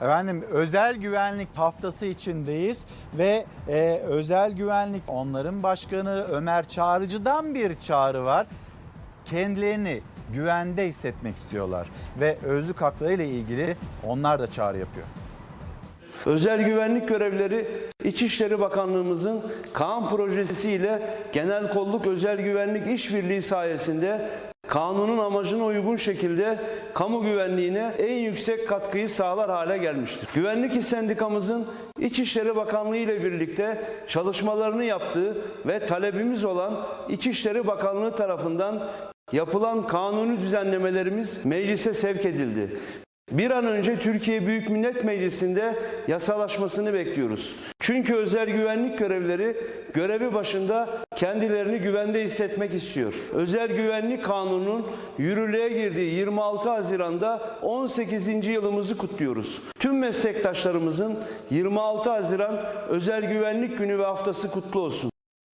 Efendim özel güvenlik haftası içindeyiz ve e, özel güvenlik onların başkanı Ömer Çağrıcı'dan bir çağrı var. Kendilerini güvende hissetmek istiyorlar ve özlük hakları ile ilgili onlar da çağrı yapıyor. Özel güvenlik görevlileri İçişleri Bakanlığımızın Kaan projesi ile Genel Kolluk Özel Güvenlik İşbirliği sayesinde kanunun amacına uygun şekilde kamu güvenliğine en yüksek katkıyı sağlar hale gelmiştir. Güvenlik Sendikamızın İçişleri Bakanlığı ile birlikte çalışmalarını yaptığı ve talebimiz olan İçişleri Bakanlığı tarafından yapılan kanuni düzenlemelerimiz meclise sevk edildi. Bir an önce Türkiye Büyük Millet Meclisi'nde yasalaşmasını bekliyoruz. Çünkü özel güvenlik görevlileri görevi başında kendilerini güvende hissetmek istiyor. Özel Güvenlik Kanunu'nun yürürlüğe girdiği 26 Haziran'da 18. yılımızı kutluyoruz. Tüm meslektaşlarımızın 26 Haziran Özel Güvenlik Günü ve haftası kutlu olsun.